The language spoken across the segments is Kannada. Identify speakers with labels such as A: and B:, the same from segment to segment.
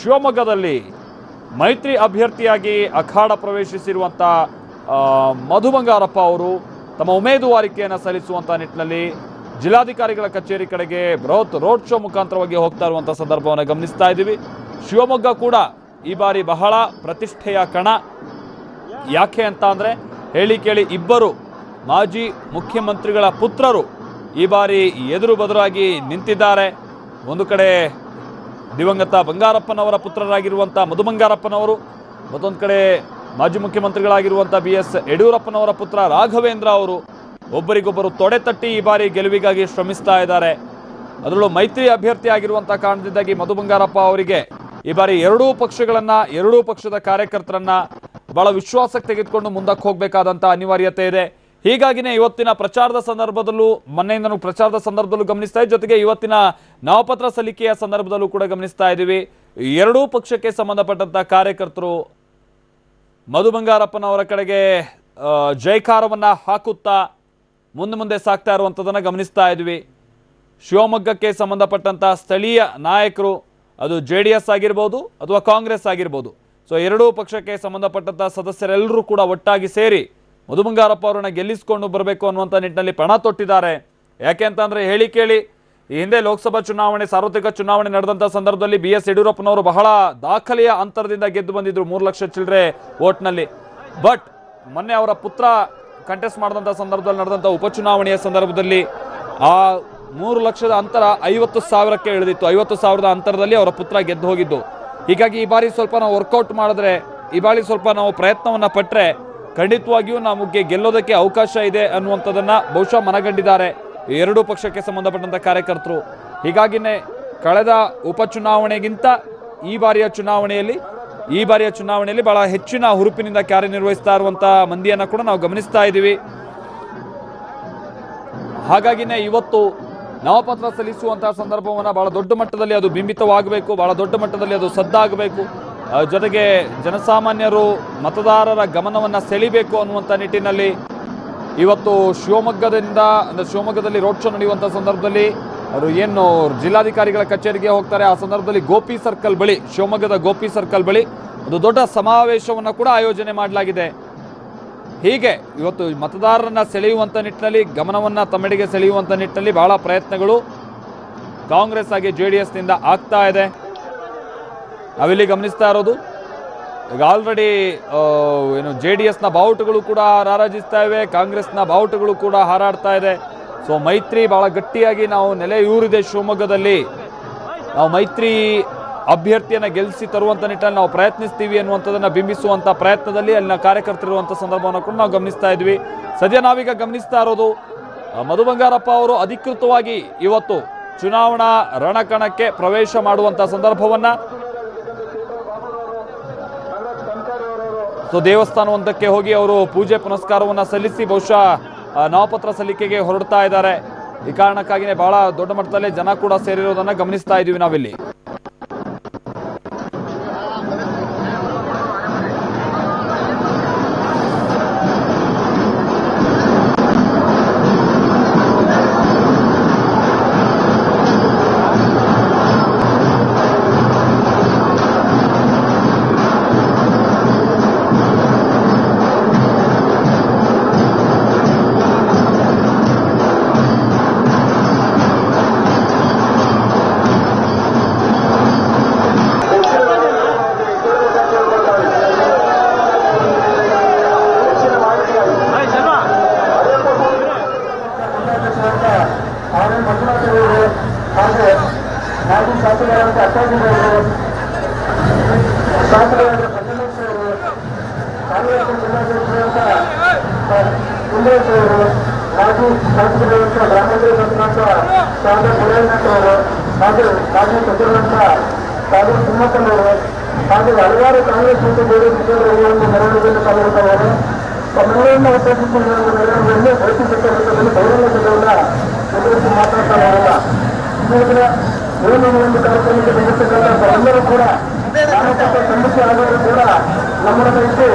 A: ಶಿವಮೊಗ್ಗದಲ್ಲಿ ಮೈತ್ರಿ ಅಭ್ಯರ್ಥಿಯಾಗಿ ಅಖಾಡ ಪ್ರವೇಶಿಸಿರುವಂಥ ಮಧು ಬಂಗಾರಪ್ಪ ಅವರು ತಮ್ಮ ಉಮೇದುವಾರಿಕೆಯನ್ನು ಸಲ್ಲಿಸುವಂಥ ನಿಟ್ಟಿನಲ್ಲಿ ಜಿಲ್ಲಾಧಿಕಾರಿಗಳ ಕಚೇರಿ ಕಡೆಗೆ ಬೃಹತ್ ರೋಡ್ ಶೋ ಮುಖಾಂತರವಾಗಿ ಹೋಗ್ತಾ ಇರುವಂಥ ಸಂದರ್ಭವನ್ನು ಗಮನಿಸ್ತಾ ಇದ್ದೀವಿ. ಶಿವಮೊಗ್ಗ ಕೂಡ ಈ ಬಾರಿ ಬಹಳ ಪ್ರತಿಷ್ಠೆಯ ಕಣ. ಯಾಕೆ ಅಂತ ಅಂದರೆ ಹೇಳಿ ಕೇಳಿ ಇಬ್ಬರು ಮಾಜಿ ಮುಖ್ಯಮಂತ್ರಿಗಳ ಪುತ್ರರು ಈ ಬಾರಿ ಎದುರು ಬದುರಾಗಿ ನಿಂತಿದ್ದಾರೆ. ಒಂದು ಕಡೆ ದಿವಂಗತ ಬಂಗಾರಪ್ಪನವರ ಪುತ್ರರಾಗಿರುವಂಥ ಮಧು ಬಂಗಾರಪ್ಪನವರು ಮತ್ತೊಂದು ಕಡೆ ಮಾಜಿ ಮುಖ್ಯಮಂತ್ರಿಗಳಾಗಿರುವಂಥ ಬಿ ಎಸ್ ಯಡಿಯೂರಪ್ಪನವರ ಪುತ್ರ ರಾಘವೇಂದ್ರ ಅವರು ಒಬ್ಬರಿಗೊಬ್ಬರು ತೊಡೆ ತಟ್ಟಿ ಈ ಬಾರಿ ಗೆಲುವಿಗಾಗಿ ಶ್ರಮಿಸ್ತಾ ಇದ್ದಾರೆ. ಅದರಲ್ಲೂ ಮೈತ್ರಿ ಅಭ್ಯರ್ಥಿ ಆಗಿರುವಂಥ ಕಾರಣದಿಂದಾಗಿ ಮಧು ಬಂಗಾರಪ್ಪ ಅವರಿಗೆ ಈ ಬಾರಿ ಎರಡೂ ಪಕ್ಷಗಳನ್ನು, ಎರಡೂ ಪಕ್ಷದ ಕಾರ್ಯಕರ್ತರನ್ನ ಬಹಳ ವಿಶ್ವಾಸಕ್ಕೆ ತೆಗೆದುಕೊಂಡು ಮುಂದಕ್ಕೆ ಹೋಗಬೇಕಾದಂಥ ಅನಿವಾರ್ಯತೆ ಇದೆ. ಹೀಗಾಗಿನೇ ಇವತ್ತಿನ ಪ್ರಚಾರದ ಸಂದರ್ಭದಲ್ಲೂ, ಮೊನ್ನೆಯಿಂದನೂ ಪ್ರಚಾರದ ಸಂದರ್ಭದಲ್ಲೂ ಗಮನಿಸ್ತಾ ಜೊತೆಗೆ ಇವತ್ತಿನ ನಾಮಪತ್ರ ಸಲ್ಲಿಕೆಯ ಸಂದರ್ಭದಲ್ಲೂ ಕೂಡ ಗಮನಿಸ್ತಾ ಇದ್ದೀವಿ. ಎರಡೂ ಪಕ್ಷಕ್ಕೆ ಸಂಬಂಧಪಟ್ಟಂತ ಕಾರ್ಯಕರ್ತರು ಮಧು ಬಂಗಾರಪ್ಪನವರ ಕಡೆಗೆ ಜೈಕಾರವನ್ನು ಹಾಕುತ್ತಾ ಮುಂದೆ ಮುಂದೆ ಸಾಕ್ತಾ ಇರುವಂಥದ್ದನ್ನು ಗಮನಿಸ್ತಾ ಇದ್ವಿ ಶಿವಮೊಗ್ಗಕ್ಕೆ ಸಂಬಂಧಪಟ್ಟಂತ ಸ್ಥಳೀಯ ನಾಯಕರು, ಅದು ಜೆ ಡಿ ಎಸ್ ಆಗಿರ್ಬೋದು ಅಥವಾ ಕಾಂಗ್ರೆಸ್ ಆಗಿರ್ಬೋದು. ಸೊ ಎರಡೂ ಪಕ್ಷಕ್ಕೆ ಸಂಬಂಧಪಟ್ಟಂತ ಸದಸ್ಯರೆಲ್ಲರೂ ಕೂಡ ಒಟ್ಟಾಗಿ ಸೇರಿ ಮಧು ಬಂಗಾರಪ್ಪ ಅವರನ್ನ ಗೆಲ್ಲಿಸಿಕೊಂಡು ಬರಬೇಕು ಅನ್ನುವಂಥ ನಿಟ್ಟಿನಲ್ಲಿ ಪಣ ತೊಟ್ಟಿದ್ದಾರೆ. ಯಾಕೆ ಅಂತಂದರೆ ಹೇಳಿ ಕೇಳಿ, ಈ ಹಿಂದೆ ಲೋಕಸಭಾ ಚುನಾವಣೆ, ಸಾರ್ವತ್ರಿಕ ಚುನಾವಣೆ ನಡೆದಂಥ ಸಂದರ್ಭದಲ್ಲಿ ಬಿ ಎಸ್ ಯಡಿಯೂರಪ್ಪನವರು ಬಹಳ ದಾಖಲೆಯ ಅಂತರದಿಂದ ಗೆದ್ದು ಬಂದಿದ್ರು ಮೂರು ಲಕ್ಷ ಚಿಲ್ಲರೆ ಓಟ್ನಲ್ಲಿ ಬಟ್ ಮೊನ್ನೆ ಅವರ ಪುತ್ರ ಕಂಟೆಸ್ಟ್ ಮಾಡಿದಂಥ ಸಂದರ್ಭದಲ್ಲಿ ನಡೆದಂಥ ಉಪಚುನಾವಣೆಯ ಸಂದರ್ಭದಲ್ಲಿ ಆ ಮೂರು ಲಕ್ಷದ ಅಂತರ ಐವತ್ತು ಸಾವಿರಕ್ಕೆ ಇಳಿದಿತ್ತು. ಐವತ್ತು ಸಾವಿರದ ಅಂತರದಲ್ಲಿ ಅವರ ಪುತ್ರ ಗೆದ್ದು ಹೋಗಿದ್ದು. ಹೀಗಾಗಿ ಈ ಬಾರಿ ಸ್ವಲ್ಪ ನಾವು ವರ್ಕೌಟ್ ಮಾಡಿದ್ರೆ, ಈ ಬಾರಿ ಸ್ವಲ್ಪ ನಾವು ಪ್ರಯತ್ನವನ್ನ ಪಟ್ಟರೆ ಖಂಡಿತವಾಗಿಯೂ ನಮಗೆ ಗೆಲ್ಲೋದಕ್ಕೆ ಅವಕಾಶ ಇದೆ ಅನ್ನುವಂಥದ್ದನ್ನು ಬಹುಶಃ ಮನಗಂಡಿದ್ದಾರೆ ಎರಡೂ ಪಕ್ಷಕ್ಕೆ ಸಂಬಂಧಪಟ್ಟಂಥ ಕಾರ್ಯಕರ್ತರು. ಹೀಗಾಗಿನೇ ಕಳೆದ ಉಪಚುನಾವಣೆಗಿಂತ ಈ ಬಾರಿಯ ಚುನಾವಣೆಯಲ್ಲಿ, ಈ ಬಾರಿಯ ಚುನಾವಣೆಯಲ್ಲಿ ಬಹಳ ಹೆಚ್ಚಿನ ಹುರುಪಿನಿಂದ ಕಾರ್ಯನಿರ್ವಹಿಸ್ತಾ ಇರುವಂಥ ಮಂದಿಯನ್ನು ಕೂಡ ನಾವು ಗಮನಿಸ್ತಾ ಇದ್ದೀವಿ. ಹಾಗಾಗಿನೇ ಇವತ್ತು ನಾಮಪತ್ರ ಸಲ್ಲಿಸುವಂತಹ ಸಂದರ್ಭವನ್ನು ಬಹಳ ದೊಡ್ಡ ಮಟ್ಟದಲ್ಲಿ ಅದು ಬಿಂಬಿತವಾಗಬೇಕು, ಬಹಳ ದೊಡ್ಡ ಮಟ್ಟದಲ್ಲಿ ಅದು ಸದ್ದಾಗಬೇಕು. ಜೊತೆಗೆ ಜನಸಾಮಾನ್ಯರು ಮತದಾರರ ಗಮನವನ್ನು ಸೆಳಿಬೇಕು ಅನ್ನುವಂಥ ನಿಟ್ಟಿನಲ್ಲಿ ಇವತ್ತು ಶಿವಮೊಗ್ಗದಿಂದ, ಅಂದರೆ ಶಿವಮೊಗ್ಗದಲ್ಲಿ ರೋಡ್ ಶೋ ನಡೆಯುವಂಥ ಸಂದರ್ಭದಲ್ಲಿ ಅವರು ಏನು ಜಿಲ್ಲಾಧಿಕಾರಿಗಳ ಕಚೇರಿಗೆ ಹೋಗ್ತಾರೆ, ಆ ಸಂದರ್ಭದಲ್ಲಿ ಗೋಪಿ ಸರ್ಕಲ್ ಬಳಿ, ಶಿವಮೊಗ್ಗದ ಗೋಪಿ ಸರ್ಕಲ್ ಬಳಿ ಒಂದು ದೊಡ್ಡ ಸಮಾವೇಶವನ್ನು ಕೂಡ ಆಯೋಜನೆ ಮಾಡಲಾಗಿದೆ. ಹೀಗೆ ಇವತ್ತು ಮತದಾರರನ್ನ ಸೆಳೆಯುವಂಥ ನಿಟ್ಟಿನಲ್ಲಿ, ಗಮನವನ್ನು ತಮ್ಮೆಡೆಗೆ ಸೆಳೆಯುವಂಥ ನಿಟ್ಟಿನಲ್ಲಿ ಬಹಳ ಪ್ರಯತ್ನಗಳು ಕಾಂಗ್ರೆಸ್ ಆಗಿ ಜೆ ಡಿ ಎಸ್ನಿಂದ ಆಗ್ತಾ ಇದೆ. ನಾವಿಲ್ಲಿ ಗಮನಿಸ್ತಾ ಇರೋದು. ಈಗ ಆಲ್ರೆಡಿ ಏನು ಜೆ ಡಿ ಎಸ್ನ ಬಾವುಟಗಳು ಕೂಡ ರಾರಾಜಿಸ್ತಾ ಇವೆ, ಕಾಂಗ್ರೆಸ್ನ ಬಾವುಟಗಳು ಕೂಡ ಹಾರಾಡ್ತಾ ಇದೆ. ಸೊ ಮೈತ್ರಿ ಬಹಳ ಗಟ್ಟಿಯಾಗಿ ನಾವು ನೆಲೆ ನೆಲೆಯೂರಿದೆ ಶಿವಮೊಗ್ಗದಲ್ಲಿ. ನಾವು ಮೈತ್ರಿ ಅಭ್ಯರ್ಥಿಯನ್ನು ಗೆಲ್ಲಿಸಿ ತರುವಂಥ ನಿಟ್ಟಲ್ಲಿ ನಾವು ಪ್ರಯತ್ನಿಸ್ತೀವಿ ಅನ್ನುವಂಥದ್ದನ್ನು ಬಿಂಬಿಸುವಂಥ ಪ್ರಯತ್ನದಲ್ಲಿ ಅಲ್ಲಿನ ಕಾರ್ಯಕರ್ತರಿರುವಂಥ ಸಂದರ್ಭವನ್ನು ಕೂಡ ನಾವು ಗಮನಿಸ್ತಾ ಇದ್ವಿ. ಸದ್ಯ ನಾವೀಗ ಗಮನಿಸ್ತಾ ಇರೋದು ಮಧು ಬಂಗಾರಪ್ಪ ಅವರು ಅಧಿಕೃತವಾಗಿ ಇವತ್ತು ಚುನಾವಣಾ ರಣಕಣಕ್ಕೆ ಪ್ರವೇಶ ಮಾಡುವಂಥ ಸಂದರ್ಭವನ್ನ ಸೊ ದೇವಸ್ಥಾನವೊಂದಕ್ಕೆ ಹೋಗಿ ಅವರು ಪೂಜೆ ಪುನಸ್ಕಾರವನ್ನು ಸಲ್ಲಿಸಿ ಬಹುಶಃ ನಾಮಪತ್ರ ಸಲ್ಲಿಕೆಗೆ ಹೊರಡ್ತಾ ಇದ್ದಾರೆ. ಈ ಕಾರಣಕ್ಕಾಗಿನೇ ಬಹಳ ದೊಡ್ಡ ಮಟ್ಟದಲ್ಲಿ ಜನ ಕೂಡ ಸೇರಿರೋದನ್ನ ಗಮನಿಸ್ತಾ ಇದ್ದೀವಿ ನಾವಿಲ್ಲಿ.
B: ಶಾಸಕರಾದ ಸಂಗಮೇಶ್ ಅವರು ಕಾಂಗ್ರೆಸ್ ಜಿಲ್ಲಾಧ್ಯಕ್ಷರಾದ ಅವರು ಮಾಜಿ ಶಾಸಕರಾದಂಥ ಗ್ರಾಮಾಂತರ ಮಂಜುನಾಥ ಶಾರದಾ ಗುರೇನಾಥ್ ಅವರು ಹಾಗೂ ಮಾಜಿ ಸಚಿವರಾದಂಥ ಸಾಗರ ತಿಮ್ಮಪ್ಪನವರು ಹಾಗೂ ಹಲವಾರು ಕಾಂಗ್ರೆಸ್ ಮತ್ತು ಮುಖಂಡರು ಈ ಒಂದು ಮೆರವಣಿಗೆಯಲ್ಲಿ ಪಾಲ್ಗೊಳ್ತಾರೆ ತಮ್ಮೆಲ್ಲರನ್ನ ಎದುರಿಸಿ ಮಾತಾಡ್ತಾ ಹೋಗಲ್ಲ ಇವಾಗ ಒಂದು ಕಾರ್ಯಕ್ರಮಕ್ಕೆ ಬಂದಿರ್ತಕ್ಕಂಥ ಎಲ್ಲರೂ ಕೂಡ ನಾಮಪತ್ರ ಸಲ್ಲಿಕೆ ಆಗೋರು ಕೂಡ ನಮ್ಮನ್ನ ಇದ್ದು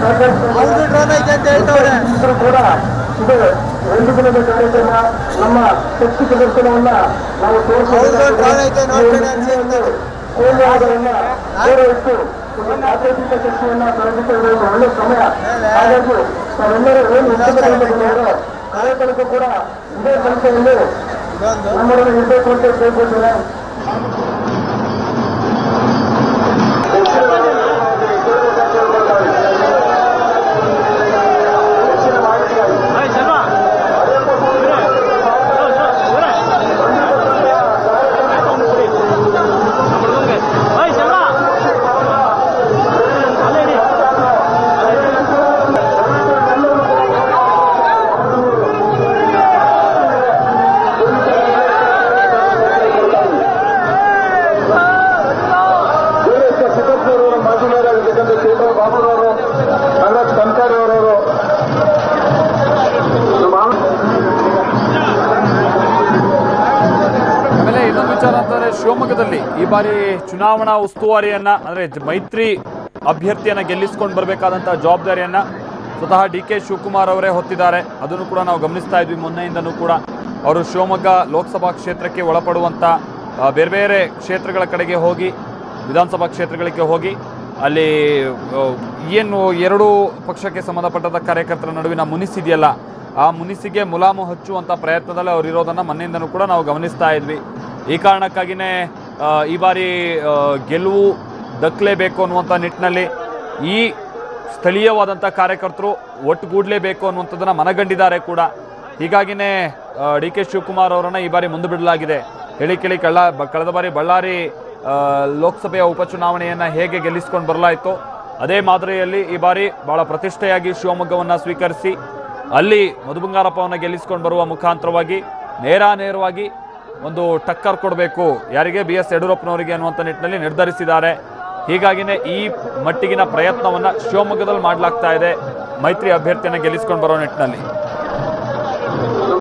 B: ಸಹಕರಿಸಿದ್ರು ಕೂಡ ಇದು ಒಂದು ದಿನದ ಕಾರ್ಯಕ್ರಮ ನಮ್ಮ ಶಕ್ತಿ ಪ್ರದರ್ಶನವನ್ನ ನಾವು ತೋರಿಸೋದ್ರಿಂದ ಕೋಲಾರವನ್ನ ಈ ಪ್ರಾದೇಶಿಕ ಶಕ್ತಿಯನ್ನ ತೊಡಗಿಸಿಕೊಳ್ಳುವ ಒಂದು ಒಳ್ಳೆ ಸಮಯ ಹಾಗಾಗಿ ತಾವೆಲ್ಲರೂ ಏನು ಕಾರ್ಯಕ್ರಮಕ್ಕೂ ಕೂಡ ಇದೇ ಸಂಖ್ಯೆಯಲ್ಲಿ ನಮ್ಮನ್ನು ಇರಬೇಕು ಅಂತ ಕೇಳ್ಕೊಳ್ತೇನೆ
A: ಈ ಬಾರಿ ಚುನಾವಣಾ ಉಸ್ತುವಾರಿಯನ್ನ ಅಂದ್ರೆ ಮೈತ್ರಿ ಅಭ್ಯರ್ಥಿಯನ್ನ ಗೆಲ್ಲಿಸ್ಕೊಂಡು ಬರಬೇಕಾದಂತ ಜವಾಬ್ದಾರಿಯನ್ನ ಸ್ವತಃ ಡಿ ಕೆ ಶಿವಕುಮಾರ್ ಅವರೇ ಹೊತ್ತಿದ್ದಾರೆ. ಅದನ್ನು ಕೂಡ ನಾವು ಗಮನಿಸ್ತಾ ಇದ್ವಿ. ಮೊನ್ನೆಯಿಂದನೂ ಕೂಡ ಅವರು ಶಿವಮೊಗ್ಗ ಲೋಕಸಭಾ ಕ್ಷೇತ್ರಕ್ಕೆ ಒಳಪಡುವಂತ ಬೇರೆ ಬೇರೆ ಕ್ಷೇತ್ರಗಳ ಕಡೆಗೆ ಹೋಗಿ ವಿಧಾನಸಭಾ ಕ್ಷೇತ್ರಗಳಿಗೆ ಹೋಗಿ ಅಲ್ಲಿ ಏನು ಎರಡೂ ಪಕ್ಷಕ್ಕೆ ಸಂಬಂಧಪಟ್ಟದ ಕಾರ್ಯಕರ್ತರ ನಡುವಿನ ಮುನಿಸಿದೆಯಲ್ಲ ಆ ಮುನಿಸಿಗೆ ಮುಲಾಮು ಹಚ್ಚುವಂಥ ಪ್ರಯತ್ನದಲ್ಲಿ ಅವ್ರು ಇರೋದನ್ನು ಮೊನ್ನೆಯಿಂದನೂ ಕೂಡ ನಾವು ಗಮನಿಸ್ತಾ ಇದ್ವಿ. ಈ ಕಾರಣಕ್ಕಾಗಿಯೇ ಆ, ಈ ಬಾರಿ ಗೆಲುವು ದಕ್ಕಲೇಬೇಕು ಅನ್ನುವಂಥ ನಿಟ್ಟಿನಲ್ಲಿ ಈ ಸ್ಥಳೀಯವಾದಂಥ ಕಾರ್ಯಕರ್ತರು ಒಟ್ಟುಗೂಡಲೇಬೇಕು ಅನ್ನುವಂಥದ್ದನ್ನು ಮನಗಂಡಿದ್ದಾರೆ ಕೂಡ. ಹೀಗಾಗಿನೇ ಡಿ ಕೆ ಶಿವಕುಮಾರ್ ಅವರನ್ನು ಈ ಬಾರಿ ಮುಂದೆ ಬಿಡಲಾಗಿದೆ. ಹೇಳಿ ಕೇಳಿ, ಕಳ್ಳ ಕಳೆದ ಬಾರಿ ಬಳ್ಳಾರಿ ಲೋಕಸಭೆಯ ಉಪಚುನಾವಣೆಯನ್ನು ಹೇಗೆ ಗೆಲ್ಲಿಸ್ಕೊಂಡು ಬರಲಾಯಿತು, ಅದೇ ಮಾದರಿಯಲ್ಲಿ ಈ ಬಾರಿ ಬಹಳ ಪ್ರತಿಷ್ಠೆಯಾಗಿ ಶಿವಮೊಗ್ಗವನ್ನು ಸ್ವೀಕರಿಸಿ, ಅಲ್ಲಿ ಮಧು ಬಂಗಾರಪ್ಪವನ್ನು ಗೆಲ್ಲಿಸ್ಕೊಂಡು ಬರುವ ಮುಖಾಂತರವಾಗಿ, ನೇರ ನೇರವಾಗಿ ಒಂದು ಟಕ್ಕರ್ ಕೊಡಬೇಕು. ಯಾರಿಗೆ ಬಿ ಎಸ್ ಯಡಿಯೂರಪ್ಪನವರಿಗೆ ಅನ್ನುವಂಥ ನಿಟ್ಟಿನಲ್ಲಿ ನಿರ್ಧರಿಸಿದ್ದಾರೆ. ಹೀಗಾಗಿನೇ ಈ ಮಟ್ಟಿಗಿನ ಪ್ರಯತ್ನವನ್ನು ಶಿವಮೊಗ್ಗದಲ್ಲಿ ಮಾಡಲಾಗ್ತಾ ಇದೆ. ಮೈತ್ರಿ ಅಭ್ಯರ್ಥಿಯನ್ನು ಗೆಲ್ಲಿಸ್ಕೊಂಡು ಬರೋ ನಿಟ್ಟಿನಲ್ಲಿ.